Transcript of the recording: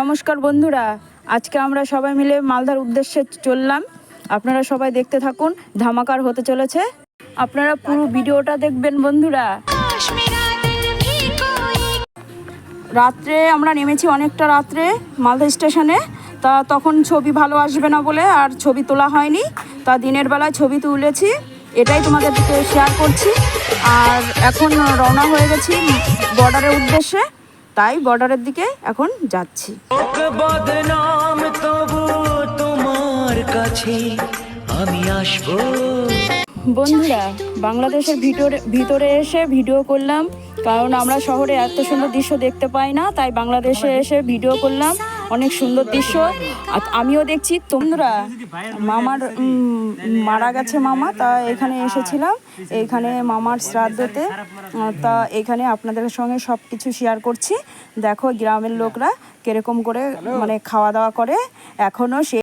নমস্কার বন্ধুরা, আজকে আমরা সবাই মিলে মালদার উদ্দেশ্যে চললাম। আপনারা সবাই দেখতে থাকুন, ধামাকার হতে চলেছে। আপনারা পুরো ভিডিওটা দেখবেন বন্ধুরা। রাত্রে আমরা নেমেছি অনেকটা রাত্রে মালদা স্টেশনে। তা তখন ছবি ভালো আসবে না বলে আর ছবি তোলা হয়নি। তা দিনের বেলায় ছবি তুলেছি, এটাই তোমাদের শেয়ার করছি। আর এখন রওনা হয়ে গেছি বর্ডারের উদ্দেশ্যে। তাই বর্ডারের দিকে এখন যাচ্ছি। হোক তবু তোমার কাছে আমি আসব। বন্ধুরা বাংলাদেশের ভিতরে ভিতরে এসে ভিডিও করলাম কারণ আমরা শহরে এত সুন্দর দৃশ্য দেখতে পাই না তাই বাংলাদেশে এসে ভিডিও করলাম। অনেক সুন্দর দৃশ্য। আমিও দেখছি, তোমরা, মামার মারা গেছে মামা, তা এখানে এসেছিলাম। এখানে মামার শ্রাদ্ধতে তা এখানে আপনাদের সঙ্গে সব কিছু শেয়ার করছি। দেখো, গ্রামের লোকরা কীরকম করে মানে খাওয়া দাওয়া করে। এখনও সে